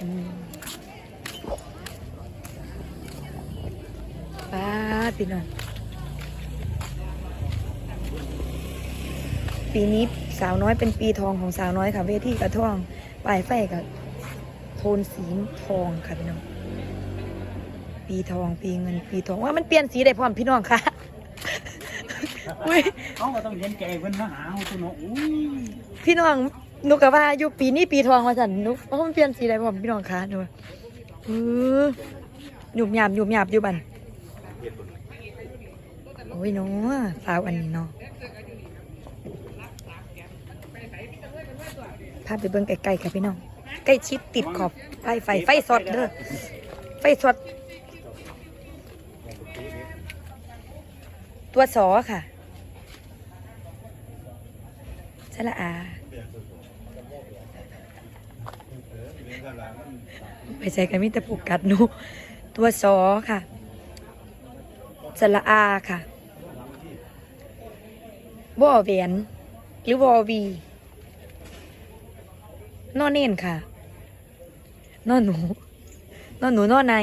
อืมป้าดพี่น้อง ปีนี้สาวน้อยเป็นปีทองของสาวน้อยค่ะ เวทีกระท่องปลายไฟกับโทนสีทองค่ะพี่น้อง ปีทองปีเงินปีทองว่ามันเปลี่ยนสีได้พร้อมพี่น้องค่ะอุ้ยเขาก็ต้องเห็นใจเพิ่นมาหาเฮาตัวเนาะอุ้ยพี่น้องห นูกับว่าอยู่ปีนี้ปีทองมาสันนุกเพราะมันเปลี่ยนสีได้พร้อมพี่น้องคะหนูว่าเอหยุบหยาบหยุบหยาบอยู่บันโอ้ยเนาะสาวอันนี้เนาะพาพไปเบิ่งไกลๆค่ะพี่น้อง ใกล้ชิดติดขอบไฟไฟไฟสดเด้อไฟสด ตัวสอค่ะสละอา ไปใช้กันมิตรผูกกัดนูตัวสอค่ะสละอาค่ะวอแหวนหรือวอวี นอนเน่นค่ะ นอนหนู นอนหนูนอนใน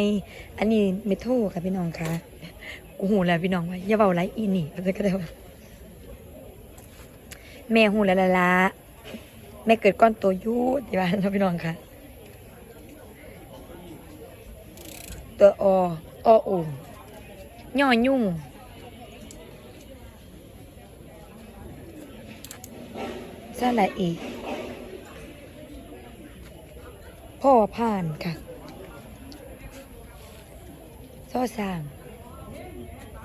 อันนี้เมโทรค่ะพี่น้องค่ะโอ้โหแล้วพี่น้องว่าอย่าเบาไรอีนี่ก็จะก็ได้ว่าแม่หูละละละแม่เกิดก้อนตัวยูที่บ้านนะพี่น้องค่ะ ตัวออโอ่งย่อยุ่งสระอีกพ่อผ่านค่ะซ่อสร้าง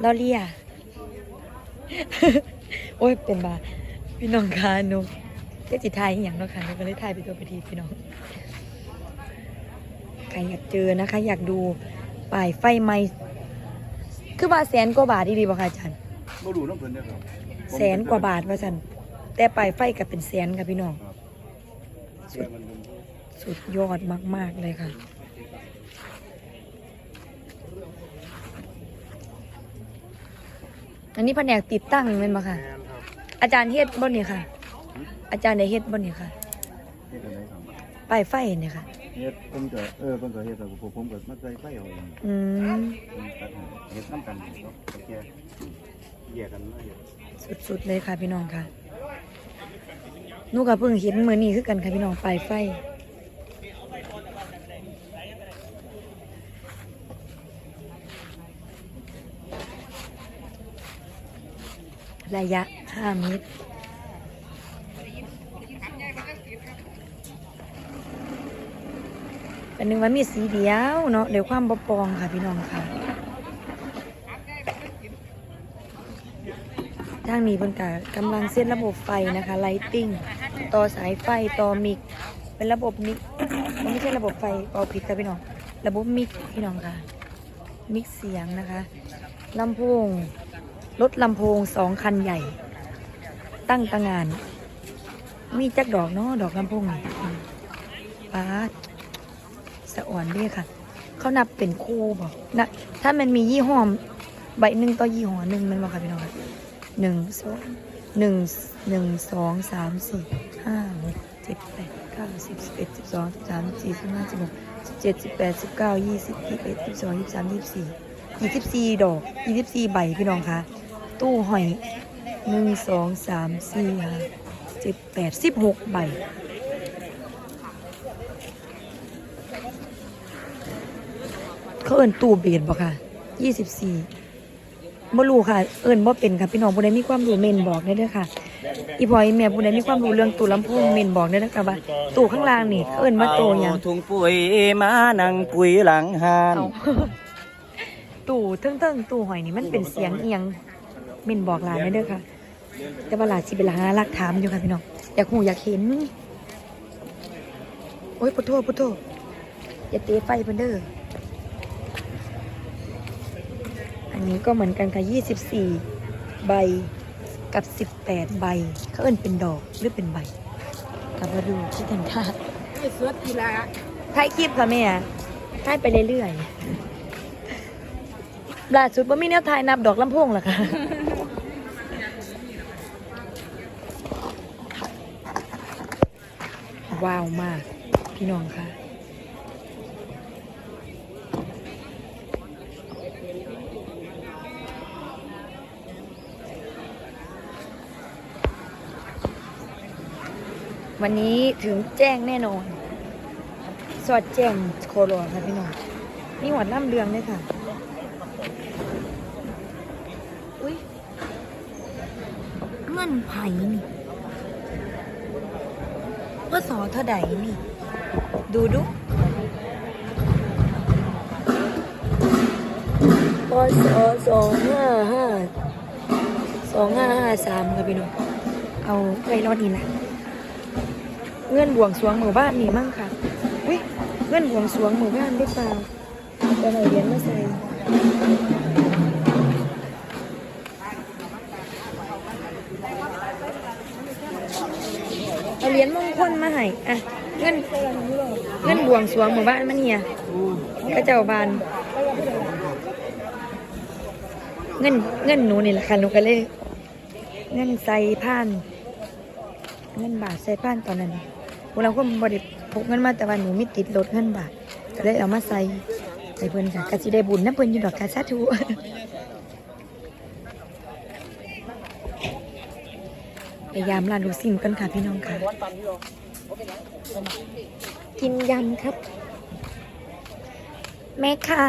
ลอเลีย โอ้ย เป็นบาพี่น้องคะหนูเจ๊จิไทยอย่างเนาะค่ะหนูก็เลยทายไปตัวไปทีพี่น้อง ใครอยากเจอนะคะ อยากดู ป่ายไฟไหมคือว่าแสนกว่าบาทดีๆบ่ค่ะอาจารย์บ่รู้น้ำเพิ่นเด้อครับแสนกว่าบาทว่าสันแต่ป่ายไฟก็เป็นแสนค่ะพี่น้อง เชื่อมันเป็นสุดยอดมาก ๆ เลยค่ะ อันนี้แผนกติดตั้งเป็นบ่ค่ะ แมนครับอาจารย์เฮ็ดบ่นี่ค่ะ อาจารย์ได้เฮ็ดบ่นี่ค่ะเฮ็ดอะไรครับป้ายไฟเนี่ยค่ะ เฮ็ดเพิ่นก็เออเพิ่นก็เฮ็ดแต่ผมผมก็มาใส่ไฟเอาเองอืมเพิ่นตัดให้เฮ็ดน้ำกันเนาะโอเคแยกกันมาเฮ็ดสุดๆเลยค่ะพี่น้องค่ะหนูก็เพิ่งเห็นมือนี้คือกันค่ะพี่น้องป้ายไฟ ระยะ 5 เมตร เป็นหนึ่งว่ามีสีเดียวเนาะเดี๋ยวความบปองค่ะพี่น้องค่ะทางนี้เพิ่นกะกำลังเส้นระบบไฟนะคะไลติ้งต่อสายไฟต่อมิก เป็นระบบมิกมันไม่ใช่ระบบไฟเอาผิดค่ะพี่น้อง ระบบมิกพี่น้องค่ะ มิกเสียงนะคะลำโพงรถลำโพงสองคันใหญ่ ตั้งตางาน มีจักดอกเนาะดอกลำโพงนี่อืมปาด สะอ่อนเด้วยค่ะ เขานับเป็นคู่บอกนะถ้ามันมียี่ห้อใบหนึ่งต่อยี่ห้อหนึ่งมันบอกค่ะพี่น้องคะหนึ่งสองหนึ่งหนึ่งสองสามสี่ห้าหกเจ็ดแปดเก้าสิบสิบเอ็ดสิบสองสิบสามสิบสี่สิบห้าสิบหกสิบเจ็ดสิบแปดสิบเก้ายี่สิบยี่สิบเอ็ดยี่สิบสองยี่สิบสามยี่สิบสี่ยี่สิบสี่ดอกยี่สิบสี่ใบพี่น้องคะตู้หอยหนึ่งสองสามสี่ห้าเจ็ดแปดสิบหกใบ เขาเอิ้นตู้เบสบ่ค่ะยี่สิบสี่บ่รู้ค่ะ เอิ้นบ่เป็นค่ะพี่น้องผู้ใดมีความรู้เมนบอกได้เด้อค่ะ อีพออีแม่ผู้ใดมีความรู้เรื่องตู้ลำโพงเมนบอกได้เด้อค่ะว่าตู้ข้างล่างนี่เขาเอิ้นว่าตู้หยังเอถุงปุ๋ยมานั่งปุ๋ยหลังหานเอาตู้เทิงๆตู้หอยนี่มันเป็นเสียงเอียงเมนบอกหลานได้เด้อค่ะ แต่ว่าหลานสิเป็นหลานรักถามอยู่ค่ะพี่น้องอยากหูอยากเห็น โอ้ยพุทโธพุทโธอย่าเตะไฟเพิ่นเด้อ อันนี้ก็เหมือนกันค่ะ 24 ใบกับ 18 ใบ เขาเอิ้นเป็นดอกหรือเป็นใบกลับมาดูที่กันค่ะไอ้เสือกีฬาถ่ายคลิปค่ะแม่ถ่ายไปเรื่อยๆล่าสุดว่ามีแนวถ่ายนับดอกลำโพงเหรอคะว้าวมาก พี่น้องค่ะ วันนี้ถึงแจ้งแน่นอน สอดแจ้งโคโลค่ะพี่น้องนี่หวัดล่ำเรืองเลยค่ะ อุ้ยเงินไผ่นี่ว่าสอเท่าใดนี่ ดูดูปศสองห้าห้าสองห้าห้าสามค่ะพี่น้องเอาไว้รอดนี่แหละ เงื่อนบวงสวงหมู่บ้านนี่มั่งค่ะอุ้ยเงื่อนบวงสวงหมู่บ้านได้เปล่าจะไหนเหรียญมาใส่เอาเหรียญมงคลมาให้อะเงื่นเงื่นบวงสวงหมู่บ้านมันเนี่ยกระเจ้าบาน เงินเงินหนูนี่แหละค่ะหนูก็เลยเงินใส่ผ่าน เงินบาทใส่ผ่านตอนนั้น พวกเราก็บริพกเงินมาแต่ว่าหนูไม่ติดลดเงินบาทก็เลยเอามาใส่ใส่เพิ่นค่ะกะสิได้บุญนะเพิ่นอยู่ดอกกาสาธุพยายามร้านดูซิมกันค่ะพี่น้องค่ะ กินยำครับ แม่ค่ะ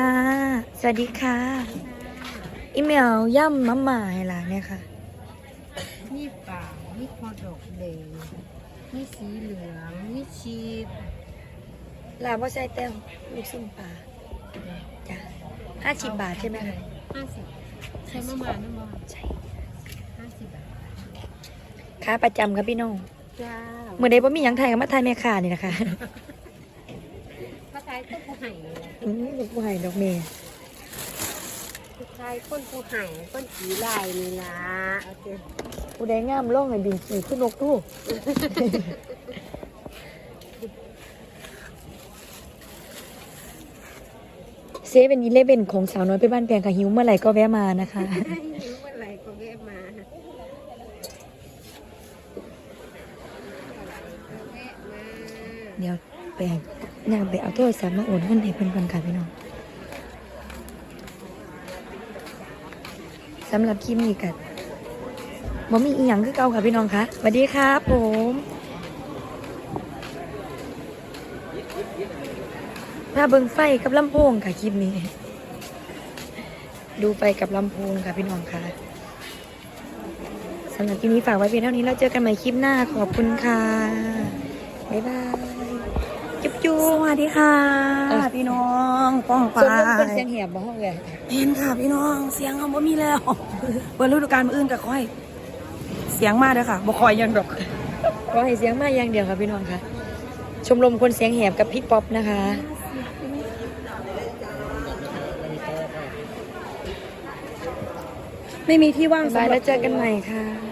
สวัสดีค่ะ อีเมลย่ำมะหม่าให้หลานเนี่ยค่ะ นี่ป่านี่พอดอกเหลย นี่สีเหลืองนี่ชีสลาว่าใส่แต้มลูกชิ้นปลาจ้ะห้าสิบบาทใช่ไหมคะห้าสิบใช้มะม่าน้ำมันใช่ห้าสิบบาทค้าประจำครับพี่น้องจ้าเมื่อใดว่ามีหยังไทยกับมาไทยแม่ค้านี่นะคะพระไทยต้นผู้ไห่อืมลูกผู้ให้ดอกเมย์ พระไทยต้นผู้ไห่ต้นสีลายนี่ล่ะโอเคผู้ใดงามล่องให้บินขี่ขึ้นนกตู้เซเว่นอีเลเว่นของสาวน้อยไปบ้านแพงค่ะหิวเมื่อไหร่ก็แวะมานะคะ รู้ว่าอะไรก็แวะมาแวะมา เดี๋ยวไปนางไปเอาโทรศัพท์มาโอนเงินให้เพิ่นก่อนค่ะพี่น้อง สำหรับคลิปนี้กันบ่มีอีหยังคือเก่าค่ะพี่น้องคะสวัสดีครับผมพาเบิงไฟกับลำโพงค่ะคลิปนี้ ดูไฟกับลำโพงค่ะพี่น้องค่ะสำหรับคลิปนี้ฝากไว้เพียงเท่านี้แล้วเจอกันใหม่คลิปหน้าขอบคุณค่ะ บ๊ายบาย จุ๊บจุ๊บสวัสดีค่ะ พี่น้องป้องส่ปาวนเรื่องคนเสียงแหบบ่ห้องเลยเห็นค่ะพี่น้องเสียงเขาบ่มีแล้วเปิดฤดูกาลมื้ออื่นก็ค่อย เสียงมาเด้อค่ะบ่คอยยังดอกขอให้เสียงมาอย่างเดียวค่ะพี่น้องค่ะ ชมรมคนเสียงแหบกับพี่ป๊อปนะคะ ไม่มีที่ว่างบ๊ายบายสำหรัแล้บวเจอกันใหม่ค่ะ